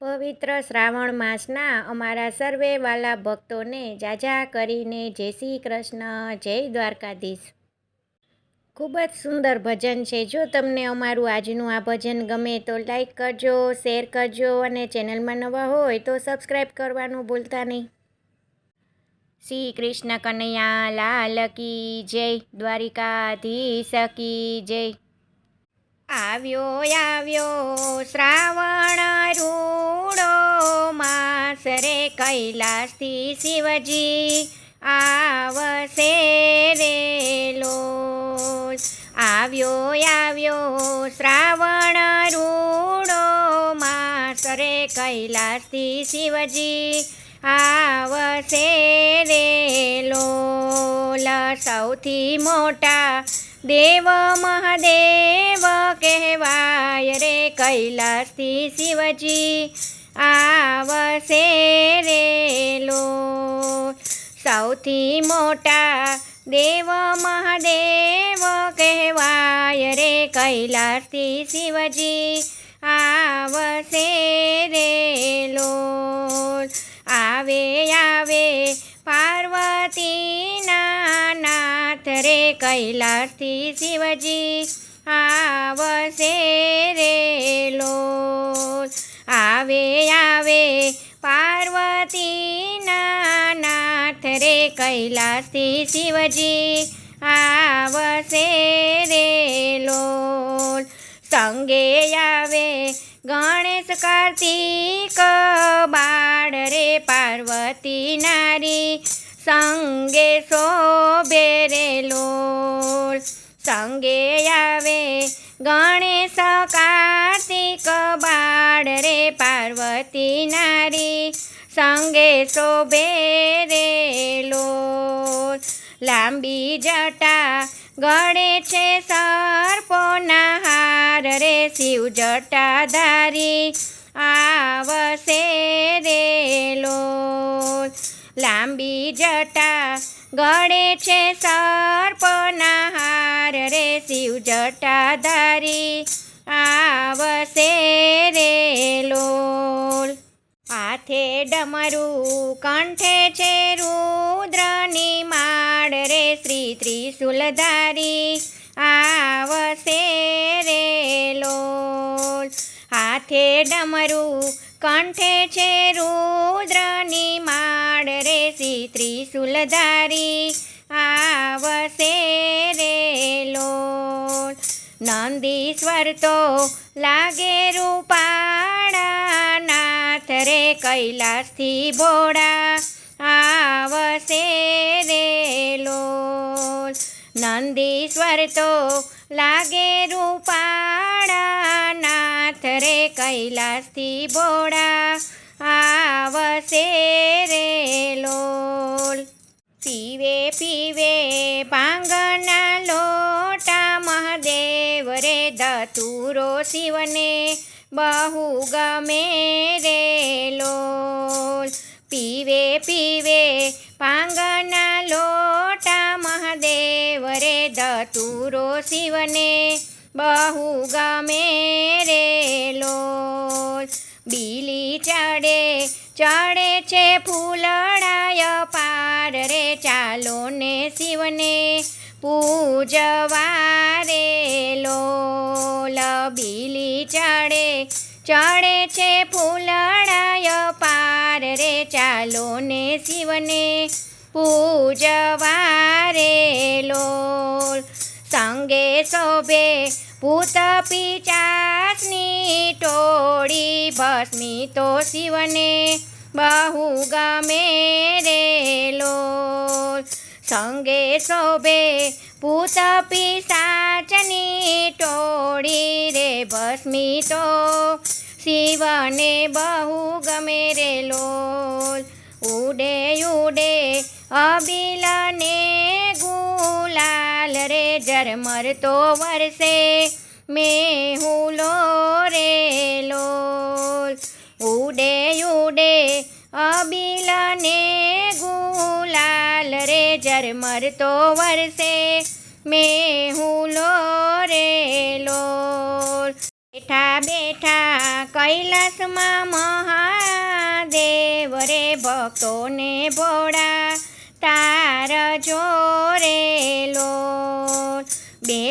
પવિત્ર શ્રાવણ માસના અમારા સર્વે વાલા ભક્તોને જાજા કરીને જય શ્રી કૃષ્ણ, જય દ્વારકાધીશ. ખૂબ જ સુંદર ભજન છે. જો તમને અમારું આજનું આ ભજન ગમે તો લાઈક કરજો, શેર કરજો અને ચેનલમાં નવા હોય તો સબસ્ક્રાઈબ કરવાનું ભૂલતા નહીં. શ્રી કૃષ્ણ કનૈયા લાલ કી જય દ્વારિકાધીશ કી જય. આવ્યો આવ્યો, શ્રાવણ રૂડો માસ રે કૈલાસથી શિવજી આવશે રે લો આવ્યો આવ્યો, શ્રાવણ રૂડો માસ રે કૈલાસથી શિવજી આવશે રે લોલ. સૌથી મોટા દેવ મહાદેવ કહેવાય રે કૈલાસથી શિવજી આવશે રે લો સૌથી મોટા દેવ મહાદેવ કહેવાય રે કૈલાસથી શિવજી આવશે રે લો આવે આવે પાર્વતીના નાથ રે કૈલાસથી શિવજી આવશે રે લો આવે આવે પાર્વતીના નાથ રે કૈલાસથી શિવજી આવશે રે લો સંગે આવે ગણેશ કાર્તિક બાળ રે પાર્વતી નારી સંગે શોભે રે લોલ સંગે આવે, ગણેશ, કાર્તિક, બાળ રે, પાર્વતી નારી, સંગે શોભે રે લો. લાંબી જટા ગળે છે સર્પોના હાર રે શિવ જટાધારી આવશે રે લો. લાંબી જટા ગળે છે સર્પના હાર રે શિવ જટાધારી. આવશે રે લોલ. હાથે ડમરું કંઠે છે રુદ્રની માળ રે શ્રી ત્રિશુલધારી. આવશે હાથે ડમરું, કંઠે છે રુદ્રની માડ રે શ્રી ત્રિશુલધારી. આવશે રે લોલ નંદીશ્વર તો લાગે રૂપાળા નાથ રે કૈલાસથી ભોળા. આવશે રે લોલ નંદીશ્વર તો લાગે રૂપાળા કૈલાસથી ભોળા આવશે રે લોલ. પીવે પીવે પાંગના લોટા મહાદેવ રે, ધતુરો શિવને બહુ ગમે રે લોલ. પીવે પીવે પાંગના લોટા મહાદેવ રે, ધતુરો શિવને બહુ ગમે રે લોલ બીલી ચડે ચડે છે ફૂલડાય પાર રે ચાલો ને શિવને પૂજવા રે લોલ બીલી ચડે ચડે છે ફૂલડાય પાર રે ચાલો ને શિવને પૂજવા રે લોલ શોભે ભૂત પિચાસની ટોળી, ભસ્મી તો શિવને બહુ ગમે રે લોલ સંગે શોભે ભૂત પિસાચની ટોળી રે, ભસ્મી તો શિવને બહુ ગમે રે ઉડે ઉડે રે ઝરમર તો વરસે. મેહુલો રે લોલ. ઉડે ઉડે, અબિલને ગુલાલ રે ઝરમર તો વરસે. મેહુલો રે લોલ. બેઠા બેઠા કૈલાસમાં મહાદેવ રે ભક્તોને ભોળા. તાર જોરે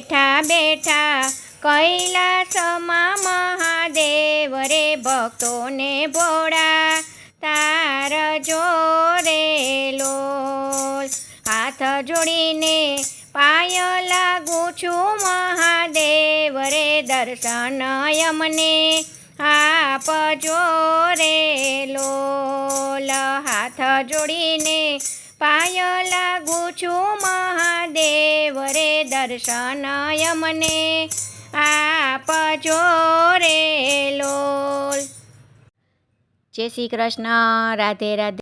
બેઠા બેઠા કૈલાસમાં મહાદેવ રે ભક્તોને ભોળા, તાર જોરે લોલ. હાથ જોડીને પાય લાગુ છું મહાદેવ રે દર્શન યમને આપજો રે લોલ. હાથ જોડીને પાય લાગુ છું મહાદેવ રે મને આપ રે લોલ. જય શ્રી કૃષ્ણ. રાધે રાધે.